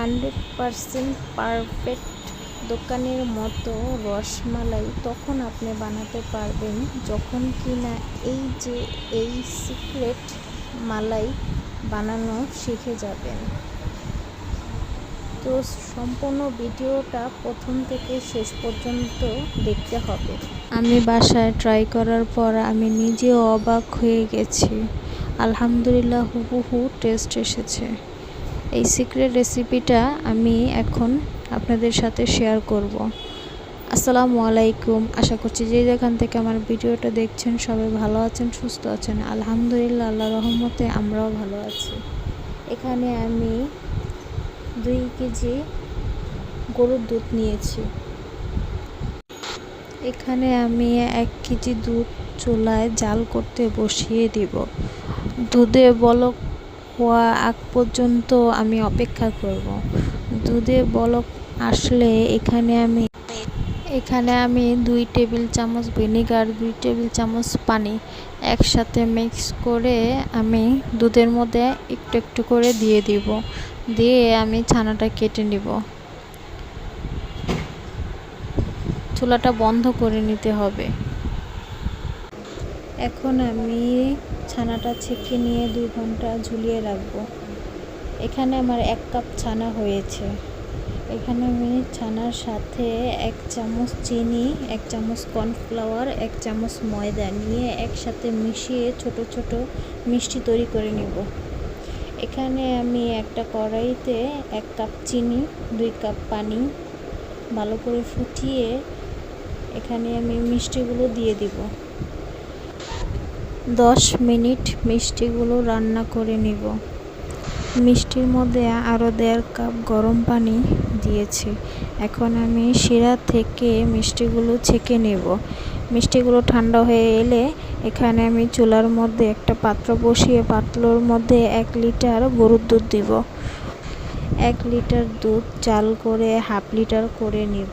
Hundred percent perfect দোকানের মতো রসমালাই তখন আপনি বানাতে পারবেন, যখন কি না এই যে এই সিক্রেট মালাই বানানো শিখে যাবেন। তো সম্পূর্ণ ভিডিওটা প্রথম থেকে শেষ পর্যন্ত দেখতে হবে। আমি বাসায় ট্রাই করার পর আমি নিজেও অবাক হয়ে গেছি। আলহামদুলিল্লাহ, হুবহু টেস্ট এসেছে। এই সিক্রেট রেসিপিটা আমি এখন আপনাদের সাথে শেয়ার করব। আসসালামু আলাইকুম। আশা করছি যে যেখান থেকে আমার ভিডিওটা দেখছেন সবাই ভালো আছেন, সুস্থ আছেন। আলহামদুলিল্লাহ আল্লাহ রহমতে আমরাও ভালো আছি। এখানে আমি দুই কেজি গরুর দুধ নিয়েছি। এখানে আমি এক কেজি দুধ চুলায় জাল করতে বসিয়ে দিব। দুধে বলক হওয়া আগ পর্যন্ত আমি অপেক্ষা করব। দুধে বলক আসলে এখানে আমি এখানে আমি দুই টেবিল চামচ ভিনেগার, দুই টেবিল চামচ পানি একসাথে মিক্স করে আমি দুধের মধ্যে একটু একটু করে দিয়ে দিব। দিয়ে আমি ছানাটা কেটে নিব। চুলাটা বন্ধ করে নিতে হবে। এখন আমি ছানাটা ছেঁকে নিয়ে দুই ঘণ্টা ঝুলিয়ে রাখব। এখানে আমার এক কাপ ছানা হয়েছে। এখানে আমি ছানার সাথে এক চামচ চিনি, এক চামচ কর্নফ্লাওয়ার, এক চামচ ময়দা নিয়ে একসাথে মিশিয়ে ছোট ছোট মিষ্টি তৈরি করে নেব। এখানে আমি একটা কড়াইতে এক কাপ চিনি, দুই কাপ পানি ভালো করে ফুটিয়ে এখানে আমি মিষ্টিগুলো দিয়ে দিব। দশ মিনিট মিষ্টিগুলো রান্না করে নিব। মিষ্টির মধ্যে আরও দেড় কাপ গরম পানি দিয়েছি। এখন আমি শিরা থেকে মিষ্টিগুলো ছেঁকে নেব। মিষ্টিগুলো ঠান্ডা হয়ে এলে এখানে আমি চুলার মধ্যে একটা পাত্র বসিয়ে পাতলোর মধ্যে এক লিটার গরুর দুধ দিব। এক লিটার দুধ চাল করে হাফ লিটার করে নিব।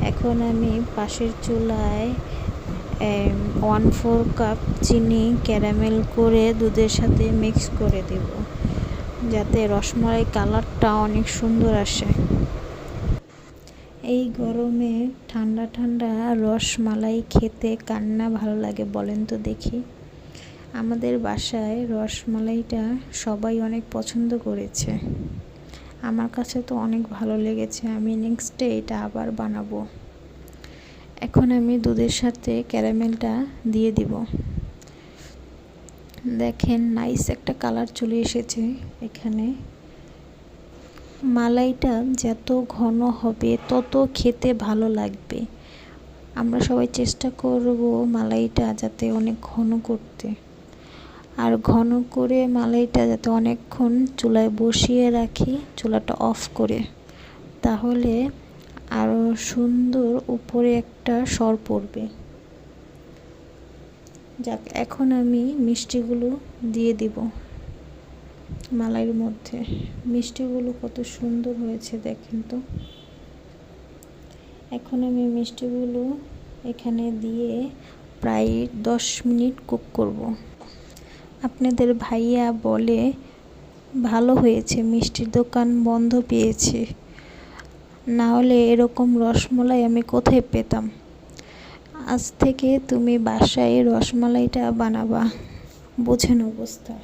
এখন আমি পাশের চুলায় ওয়ান ফোর কাপ চিনি ক্যারামেল করে দুধের সাথে মিক্স করে দেব। যাতে রসমালাই কালারটা অনেক সুন্দর আসে। এই গরমে ঠান্ডা ঠান্ডা রসমালাই খেতে কান্না ভালো লাগে বলেন তো দেখি। আমাদের বাসায় রসমালাইটা সবাই অনেক পছন্দ করেছে। আমার কাছে তো অনেক ভালো লেগেছে। আমি নেক্সট ডে এটা আবার বানাবো। এখন আমি দুধের সাথে ক্যারামেলটা দিয়ে দিব। দেখেন নাইস একটা কালার চলে এসেছে এখানে। মালাইটা যত ঘন হবে, তত খেতে ভালো লাগবে। আমরা সবাই চেষ্টা করব মালাইটা যাতে অনেক ঘন করতে। আর ঘন করে মালাইটা যাতে অনেকক্ষণ চুলায় বসিয়ে রাখি, চুলাটা অফ করে। তাহলে আরও সুন্দর উপরে একটা সর পড়বে। যাক, এখন আমি মিষ্টিগুলো দিয়ে দিব মালাইয়ের মধ্যে। মিষ্টিগুলো কত সুন্দর হয়েছে দেখেন তো। এখন আমি মিষ্টিগুলো এখানে দিয়ে প্রায় দশ মিনিট কুক করব। আপনাদের ভাইয়া বলে, ভালো হয়েছে, মিষ্টির দোকান বন্ধ পেয়েছে। না হলে এরকম রসমলাই আমি কোথায় পেতাম? আজ থেকে তুমি বাসায় রসমালাইটা বানাবা। বোঝেন অবস্থা।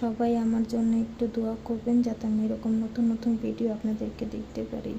সবাই আমার জন্য একটু দোয়া করবেন যাতে আমি এরকম নতুন নতুন ভিডিও আপনাদেরকে দেখতে পারি।